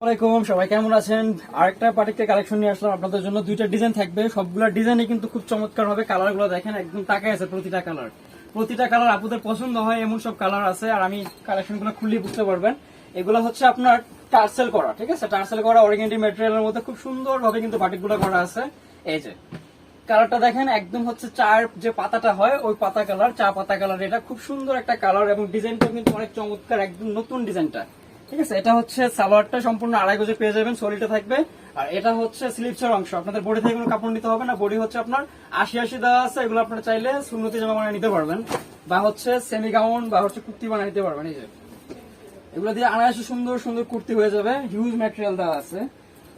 আসসালামাইকুম সবাই কেমন আছেন? আরেকটা পার্টিকে কালেকশন নিয়ে আসলাম। আপনাদের জন্য দুইটা ডিজাইন থাকবে। সবগুলা ডিজাইনই কিন্তু খুব চমৎকার হবে। কালারগুলো দেখেন, একদম তাকায় আছে প্রতিটা কালার প্রতিটা কালার আপুদের পছন্দ হয়, এমন সব কালার আছে। আর আমি কালেকশনগুলো খুললে বুঝতে পারবেন। এগুলো হচ্ছে আপনার টার্সেল করা, ঠিক আছে? টার্সেল করা অরিগেন্টি ম্যাটেরিয়ালের মধ্যে খুব সুন্দর ভাবে কিন্তু বাটিকগুলো করা আছে। এই যে কালারটা দেখেন, একদম হচ্ছে চার যে পাতাটা হয়, ওই পাতা কালার চা পাতা কালার এটা খুব সুন্দর একটা কালার এবং ডিজাইনটা কিন্তু অনেক চমৎকার, একদম নতুন ডিজাইনটা ঠিক আছে, এটা হচ্ছে সালোয়ারটা সম্পূর্ণ আড়াই গজে পেয়ে যাবেন শরীরটা থাকবে। আর এটা হচ্ছে স্লিপসের অংশ। আপনাদের বডি থেকে কোনো কাপড় নিতে হবে না বডি হচ্ছে আপনার আশি আশি দেওয়া আছে, এগুলো আপনারা চাইলে সুন্নতি জামা বানিয়ে নিতে পারবেন। বা হচ্ছে সেমি গাউন বা হচ্ছে কুর্তি বানিয়ে নিতে পারবেন, এই যে। এগুলো দিয়ে আড়াইশো সুন্দর সুন্দর কুর্তি হয়ে যাবে হিউজ ম্যাটেরিয়াল দেওয়া আছে।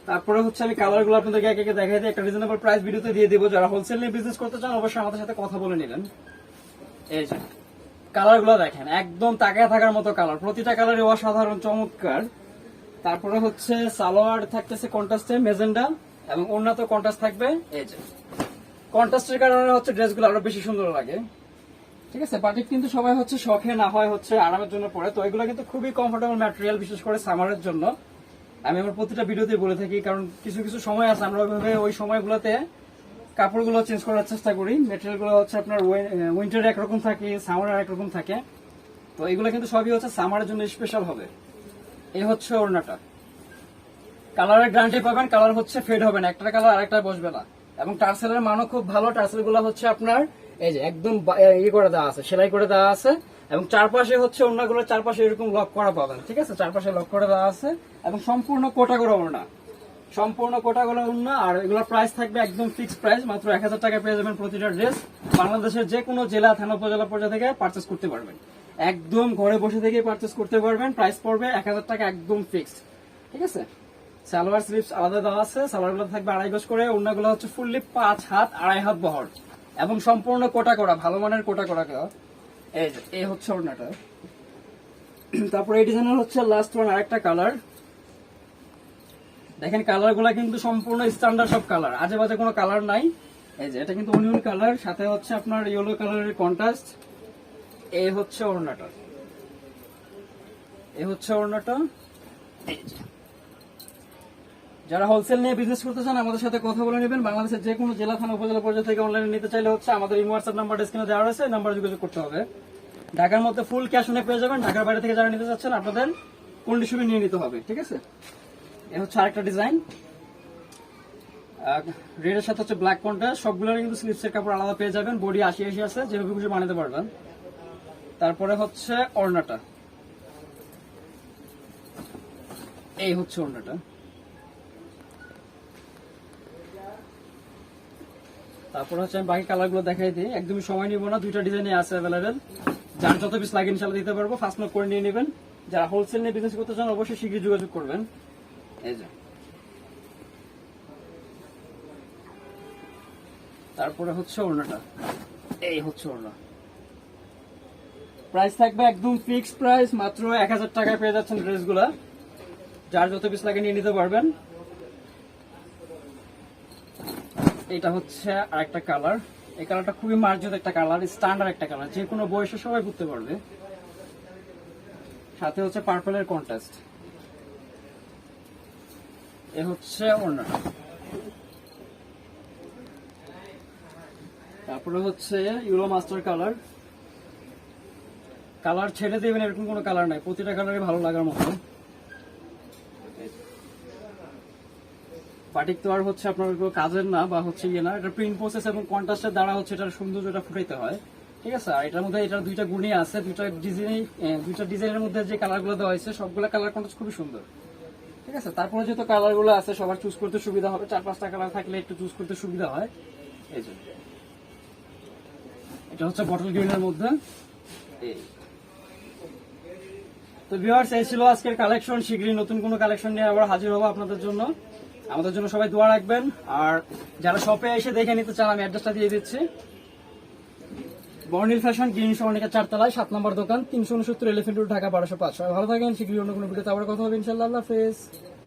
তারপরে হচ্ছে আমি কালারগুলো আপনাদেরকে একে একে দেখাই দিই, একটা রিজনেবল প্রাইস ভিডিওতে দিয়ে দিব। যারা হোলসেল নিয়ে বিজনেস করতে চান, অবশ্যই আমাদের সাথে কথা বলে নেবেন। এই যে। কালারগুলো দেখেন, একদম তাকায় থাকার মতো কালার। প্রতিটা কালারই অসাধারণ, চমৎকার। তারপরে হচ্ছে সালোয়ার থাকতেছে কন্ট্রাস্টে মেজেন্ডা এবং অন্য তো কন্ট্রাস্ট থাকবে এই যে। কন্ট্রাস্টের কারণে হচ্ছে ড্রেসগুলো আরও বেশি সুন্দর লাগে। ঠিক আছে, বাটিক কিন্তু সবাই হচ্ছে শখে, না হয় হচ্ছে আরামের জন্য পরে। তো এগুলো কিন্তু খুবই কমফোর্টেবল ম্যাটেরিয়াল বিশেষ করে সামারের জন্য। আমি আমার প্রতিটা ভিডিওতে বলে থাকি, কারণ কিছু কিছু সময় আছে, আমরা ওইভাবে ওই সময়গুলোতে কাপড়গুলো চেঞ্জ করার চেষ্টা করি। মেটেরিয়ালগুলো হচ্ছে আপনার উইন্টার একরকম থাকে সামার একরকম থাকে। তো এগুলো কিন্তু সবই হচ্ছে সামারের জন্য স্পেশাল হবে। এই হচ্ছে ওড়নাটা। কালারের গ্যারান্টি পাবেন কালার হচ্ছে ফেড হবে না। একটা কালার আরেকটা বসবে না। এবং টার্সেলের মানও খুব ভালো। টার্সেলগুলো হচ্ছে আপনার, এই যে একদম ইয়ে করে দেওয়া আছে, সেলাই করে দেওয়া আছে। এবং চারপাশে হচ্ছে ওড়নাগুলোর চারপাশে এরকম লক করা পাবেন, ঠিক আছে? চারপাশে লক করে দেওয়া আছে। এবং সম্পূর্ণ কোটা করে ওড়না। সম্পূর্ণ কোটা গুলো ওড়না আর এগুলোর প্রাইস থাকবে একদম ফিক্সড প্রাইস মাত্র এক হাজার টাকা পেয়ে যাবেন প্রতিটা ড্রেস বাংলাদেশের যে কোনো জেলা, থানা, উপজেলা পর্যায়ে থেকে পার্চেস করতে পারবেন। একদম ঘরে বসে থেকে পার্চেস করতে পারবেন প্রাইস পড়বে এক হাজার টাকা একদম ফিক্সড ঠিক আছে? সালোয়ার স্লিপস আলাদা দেওয়া আছে সালোয়ারগুলো থাকবে আড়াই গজ করে অন্যগুলো হচ্ছে ফুললি পাঁচ হাত, আড়াই হাত বহর। এবং সম্পূর্ণ কোটা করা, ভালো মানের কোটা করা এই হচ্ছে ওড়নাটা। তারপরে এই ডিজাইনের হচ্ছে লাস্ট ওয়ান আরেকটা কালার দেখেন কালারগুলা কিন্তু সম্পূর্ণ স্ট্যান্ডার্ড সব কালার আজে বাজে কোনো কালার নাই। এই যে, এটা কিন্তু অনিয়ন কালার সাথে হচ্ছে আপনার ইয়েলো কালারের কন্ট্রাস্ট এই হচ্ছে ওড়নাটা এই হচ্ছে ওড়নাটা এই। যারা হোলসেল নিয়ে বিজনেস করতে চান, আমাদের সাথে কথা বলে নেবেন। বাংলাদেশের যে কোনো জেলা থানা, উপজেলা পর্যায়ে থেকে অনলাইনে নিতে চাইলে হচ্ছে আমাদের ইমো হোয়াটসঅ্যাপ নাম্বার স্ক্রিনে দেওয়া রয়েছে। নাম্বার যোগাযোগ করতে হবে। ঢাকার মধ্যে ফুল ক্যাশ অনে পেয়ে যাবেন। ঢাকার বাইরে থেকে যারা নিতে চাচ্ছেন, আপনাদের কন্ডিশনে নিয়ে নিতে হবে। ঠিক আছে? এ হচ্ছে আরেকটা ডিজাইন। সাথে হচ্ছে ব্ল্যাক কিন্তু কাপড় আলাদা পেয়ে যাবেন বডি আছে যেভাবে খুশি বানাতে পারবেন। তারপরে হচ্ছে ওড়নাটা। এই হচ্ছে হচ্ছে আমি বাকি কালারগুলো দেখাই দিই। একদমই সময় নিব না, দুইটা ডিজাইনে আছে অ্যাভেলেবেল যার যত পিস লাগে ইনশাল্লাহ দিতে পারব। ফার্স্ট নোট করে নিয়ে নেবেন। যারা হোলসেল নিয়ে বিজনেস করতে চান, অবশ্যই শীঘ্রই যোগাযোগ করবেন। তারপরে হচ্ছে ওড়নাটা। এই হচ্ছে ওড়না। প্রাইস থাকবে একদম ফিক্সড প্রাইস মাত্র এক হাজার টাকায় পেয়ে যাচ্ছেন ড্রেসগুলা। যার যত পিস লাগে নিয়ে নিতে পারবেন। এটা হচ্ছে আরেকটা কালার এই কালারটা খুবই মার্জিত একটা কালার স্ট্যান্ডার্ড একটা কালার যে কোনো বয়সে সবাই পড়তে পারবে। সাথে হচ্ছে পার্পলের কন্ট্রাস্ট এ হচ্ছে অন্যটা তারপরে হচ্ছে ইউরো মাস্টার কালার। কালার ছেড়ে দেবেন, এরকম কোনো কালার নাই। প্রতিটা কালারই ভালো লাগার মতো। বাটিক তো আর হচ্ছে আপনার কাজের না, বা হচ্ছে ইয়ে না। এটা প্রিন্ট প্রসেস এবং কন্ট্রাস্টের দ্বারা হচ্ছে এটার সৌন্দর্যটা ফুটাইতে হয়। ঠিক আছে? আর এটার মধ্যে এটার দুইটা গুণই আছে। দুইটা ডিজাইন দুইটা ডিজাইনের মধ্যে যে কালারগুলো দেওয়া হয়েছে, সবগুলো কালার কন্ট্রাস্ট খুবই সুন্দর। ঠিক আছে তারপরে যেহেতু কালারগুলো আছে সবার চুজ করতে সুবিধা হবে। চার পাঁচটা কালার থাকলে একটু চুজ করতে সুবিধা হয়। এই জন্য এটা হচ্ছে বটল গ্রিনের মধ্যে। এই। তো ভিউয়ার্স এই ছিল আজকের কালেকশন শীঘ্রই নতুন কোনো কালেকশন নিয়ে আবার হাজির হব আপনাদের জন্য। আমাদের জন্য সবাই দোয়া রাখবেন। আর যারা শপে এসে দেখে নিতে চান আমি অ্যাড্রেসটা দিয়ে দিচ্ছি। বর্ণিল ফ্যাশন, গ্রিন সরণিকা চারতলায়, সাত নম্বর দোকান, তিনশো উনসত্তর এলিফেন্ট রোড, ঢাকা বারোশো পাঁচ। ভালো থাকেন শীঘ্রই অন্য কোনো ভিডিওতে আবার কথা হবে, ইনশাল্লাহ, আল্লাহ হাফেজ।